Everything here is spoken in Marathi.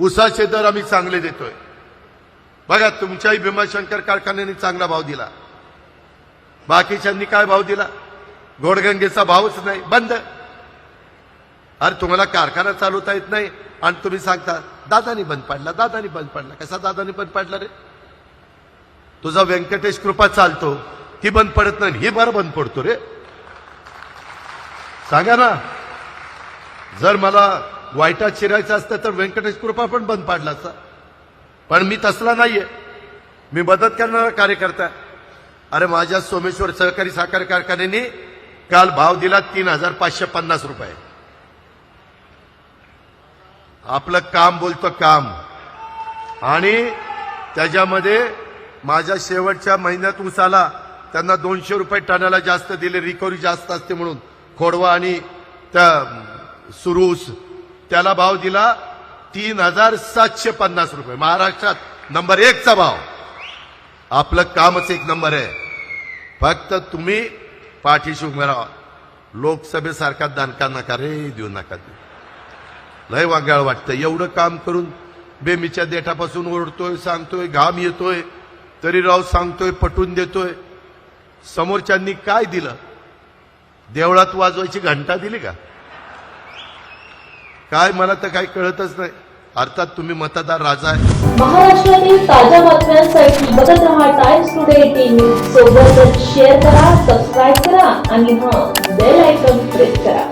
उसाचे दर आम्ही चांगले देतोय. बघा तुमच्याही भीमाशंकर कारखान्याने चांगला भाव दिला. बाकीच्यांनी काय भाव दिला? घोडगंगेचा भावच नाही. बंद. अरे तुम्हाला कारखाना चालवता येत नाही. आणि तुम्ही सांगता दादानी बंद पाडला दादानी बंद पाडला. कसा दादानी बंद पाडला रे? तुझा व्यंकटेश कृपा चालतो. ती बंद पडत नाही ही बरं बंद पडतो रे. सांगा ना जर मला वाईटात शिरायचं असतं तर व्यंकटेश कृपा पण बंद पाडला असता पण मी तसला नाहीये. मी मदत करणारा कार्यकर्ता. अरे माझ्या सोमेश्वर सहकारी साखर कारखान्याने काल भाव दिला तीन हजार पाचशे पन्नास रुपये. आपलं काम बोलतं काम. आणि त्याच्यामध्ये माझ्या शेवटच्या महिन्यात उसाला त्यांना दोनशे रुपये टनाला जास्त दिले रिकव्हरी जास्त असते म्हणून. खोडवा आणि त्या सुरूस. त्याला भाव दिला तीन हजार सातशे पन्नास रुपये. महाराष्ट्रात नंबर एकचा भाव. आपलं कामच एक नंबर आहे. फक्त तुम्ही पाठीशी उभे राहा. लोकसभेसारखा दणका नका रे देऊ नका देऊ लय वागाळ वाटतं. एवढं काम करून बेमीच्या देठापासून ओढतोय सांगतोय घाम येतोय तरी राव सांगतोय पटवून देतोय. समोरच्यांनी काय दिलं? देवळात वाजवायची घंटा दिली का? काय मला तर काही कळतच नाही. अर्थात तुम्ही मतदार राजा आहे. महाराष्ट्रातील ताज्या बातम्यांसाठी बघत राहा टाइम्स टुडे टीव्ही सोबतच शेअर करा सबस्क्राईब करा आणि हा बेल आयकॉन प्रेस करा.